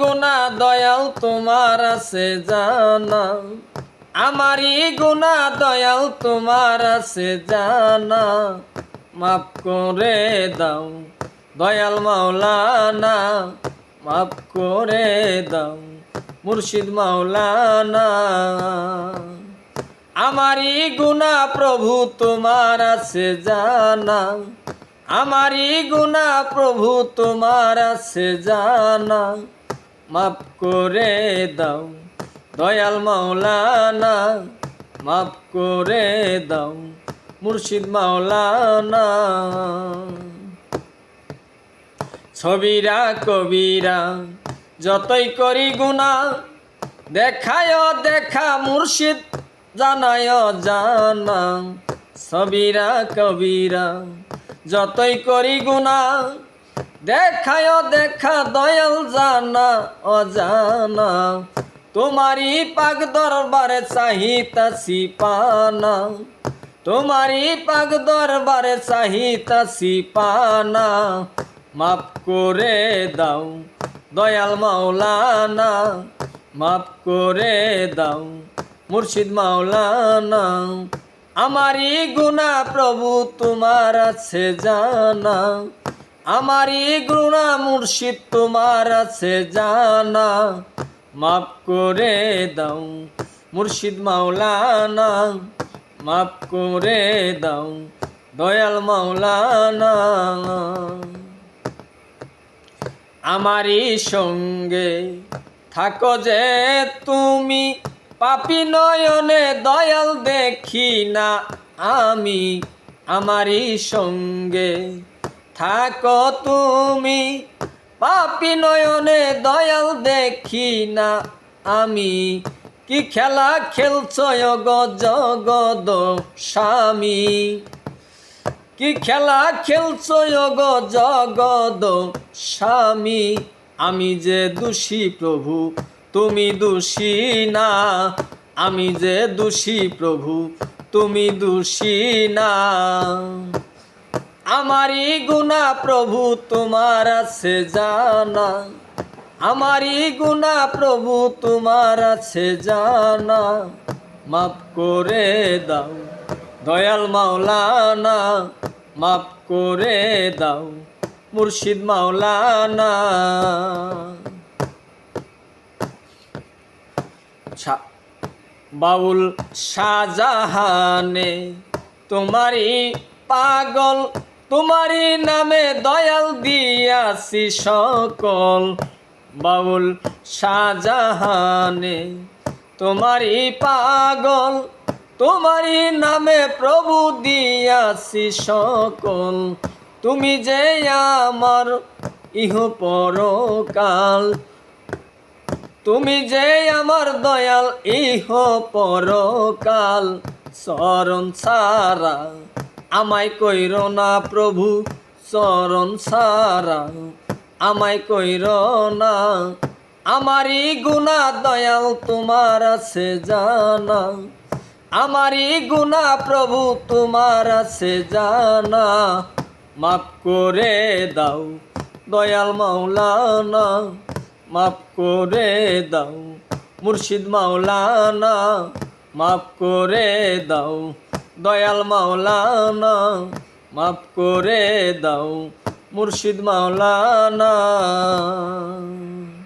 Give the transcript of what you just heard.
গুণা দয়াল তোমার আছে জানা আমারই গুণা দয়াল তোমার আছে জানা মাফ করে দাও দয়াল মাওলানা, মাফ করে দাও মুর্শিদ মাওলানা। আমারই গুণা প্রভু তোমার আছে জানা আমারই গুণা প্রভু তোমার আছে জানা মাফ করে দাও, দয়াল মাওলানা, মাফ করে দাও, মুর্শিদ মাওলানা। ছবিরা, কবিরা, যতই করি গুণা, দেখায় দেখা মুর্শিদ, জানায় জানা ছবিরা, কবিরা, যতই করি গুণা দেখায়, দেখা দয়াল জানা, অজানা। তোমারই পাক দরবারে চাহিতাছি পানা তোমারই পাক দরবারে চাহিতাছি পানা মাফ করে দাও দয়াল মাওলানা, মাফ করে দাও মুর্শিদ মাওলানা। আমারই গুণা প্রভু, তোমার আছে জানা। আমারই গুণা মুর্শিদ, তোমার আছে জানা। মাফ করে দাও মুর্শিদ মাওলানা, মাফ করে দাও দয়াল মাওলানা। আমারই সঙ্গে থাকো যে তুমি, পাপি নয়নে দয়াল দেখি না আমি। আমারই সঙ্গে থাকো তুমি। পাপি নয়নে দয়াল দেখি না আমি। কি খেলা খেলছ জগদ স্বামী? কি খেলা খেলছ জগদ স্বামী? আমি যে দোষী প্রভু, তুমি দোষী না। আমি যে দোষী প্রভু, তুমি দোষী না। আমারই গুণা প্রভু, তোমার আছে জানা। আমারই গুণা প্রভু, তোমার আছে জানা। মাফ করে দাও, দয়াল মাওলানা। মাফ করে দাও, মুর্শিদ মাওলানা। বাউল শাহজাহানে তোমারই পাগল তোমারই নামে দয়াল দিয়াছি সকল। বাউল শাহজাহানে, তোমারই পাগল, তোমারই নামে প্রভু দিয়াছি সকল। তুমি যে আমার ইহ পরকাল, তুমি যে আমার দয়াল ইহ পরকাল চরণ সারা আমায় কইর না প্রভু, চরণ সারা। আমায় কইর না, আমারই গুণা দয়াল তোমার আছে জানা। আমারই গুণা প্রভু তোমার আছে জানা। মাফ করে দাও দয়াল মাওলানা, মাফ করে দাও মুর্শিদ মাওলানা, মাফ করে দাও দয়াল মাওলানা মাফ করে দাও মুর্শিদ মাওলানা।